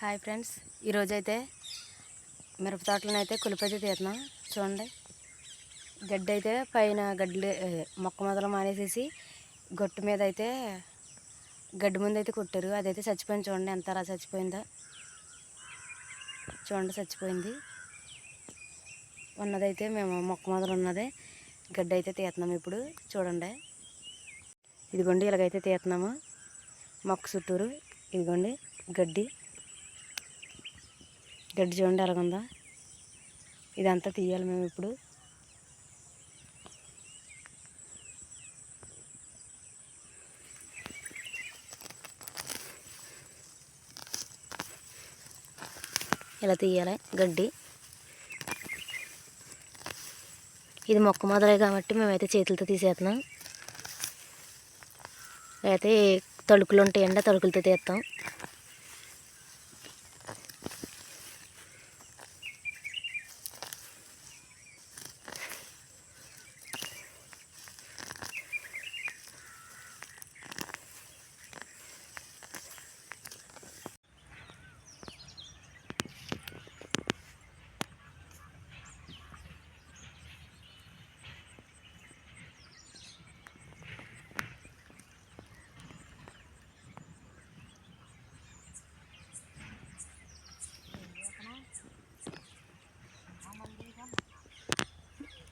Hi friends ఈరోజైతే మిరప తోటలను అయితే కులిపైతే తీస్తున్నాం చూడండి గడ్డి అయితే పైన గడ్డి మొక్క మొదలు మానేసేసి గొట్టు మీద అయితే గడ్డి ముందు అయితే కొట్టారు. అదైతే చచ్చిపోయింది చూడండి ఎంత అలా చచ్చిపోయిందో. చూడండి చచ్చిపోయింది. ఉన్నదైతే మేము మొక్క మొదలు ఉన్నదే గడ్డి అయితే తీస్తున్నాము ఇప్పుడు చూడండి. ఇదిగోండి ఇలాగైతే తీస్తున్నాము మొక్క చుట్టూరు ఇదిగోండి గడ్డి. గడ్డి చూడండి ఎలాగుందా? ఇదంతా తీయాలి మేము ఇప్పుడు. ఇలా తీయాలి గడ్డి. ఇది మొక్క మొదలే కాబట్టి మేమైతే చేతులతో తీసేస్తున్నాం. అయితే తలుకులు ఉంటాయండి తడుకులతో తలుకులతో తీస్తాం.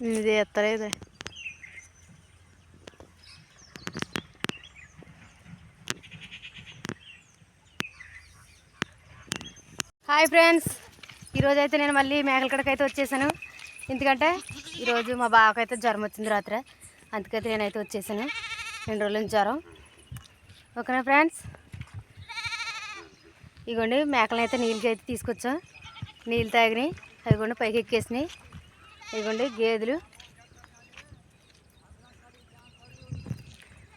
ఇది ఎత్తలేదు హాయ్ ఫ్రెండ్స్ ఈరోజు అయితే నేను మళ్ళీ మేకల కడకి అయితే వచ్చేసాను. ఎందుకంటే ఈరోజు మా బావకైతే జ్వరం వచ్చింది రాత్రి. అందుకైతే నేనైతే వచ్చేసాను. రెండు రోజుల నుంచి జ్వరం. ఓకేనా ఫ్రెండ్స్ ఇగోండి మేకలను అయితే నీళ్ళకి అయితే తీసుకొచ్చాం. నీళ్ళు తాగినాయి. అవి కూడా పైకి ఎక్కేసినాయి. ఇదిగోండి గేదెలు.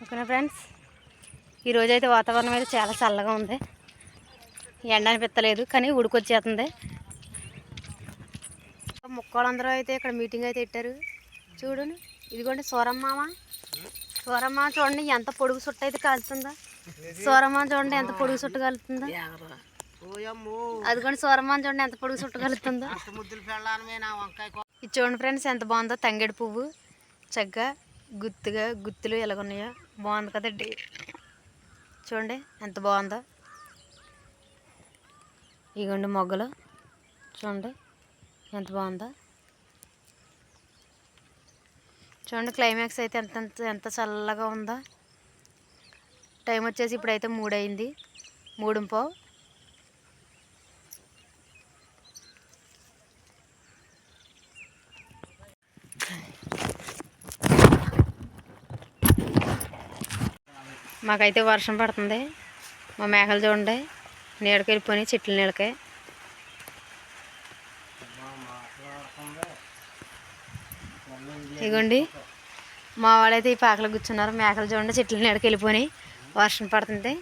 ఓకేనా ఫ్రెండ్స్? ఈరోజు అయితే వాతావరణం అయితే చాలా చల్లగా ఉంది. ఎండ అనిపించలేదు కానీ ఉడికొచ్చేస్తుంది ముక్కలందరూ అయితే ఇక్కడ మీటింగ్ అయితే పెట్టారు. చూడండి ఇదిగోండి సూరమ్మామ సూరమ్మ చూడండి ఎంత పొడుగు సుట్ట అయితే కాలుతుందో. సూరమ్మ చూడండి ఎంత పొడుగు సుట్ట కాలుతుందో. అదిగోండి సూరమ్మ చూడండి ఎంత పొడుగు సుట్ట కలుతుందో. ఇది చూడండి ఫ్రెండ్స్ ఎంత బాగుందో. తంగేడు పువ్వు చక్కగా గుత్తుగా గుత్తులు ఎలాగున్నాయో. బాగుంది కదండి చూడండి ఎంత బాగుందో. ఇగోండి మొగ్గలు. చూడండి ఎంత బాగుందో. చూడండి క్లైమాక్స్ అయితే ఎంత ఎంత చల్లగా ఉందో. టైం వచ్చేసి ఇప్పుడైతే మూడు అయింది మాకైతే వర్షం పడుతుంది. మా మేకలు చూడండి. నీడకి వెళ్ళిపోయి చెట్ల నీడకే. ఇగోండి. మా వాళ్ళైతే ఈ పాకలు కూర్చున్నారు. మేకలు చూడండి చెట్ల నీడకి వెళ్ళిపోయి వర్షం పడుతుంది.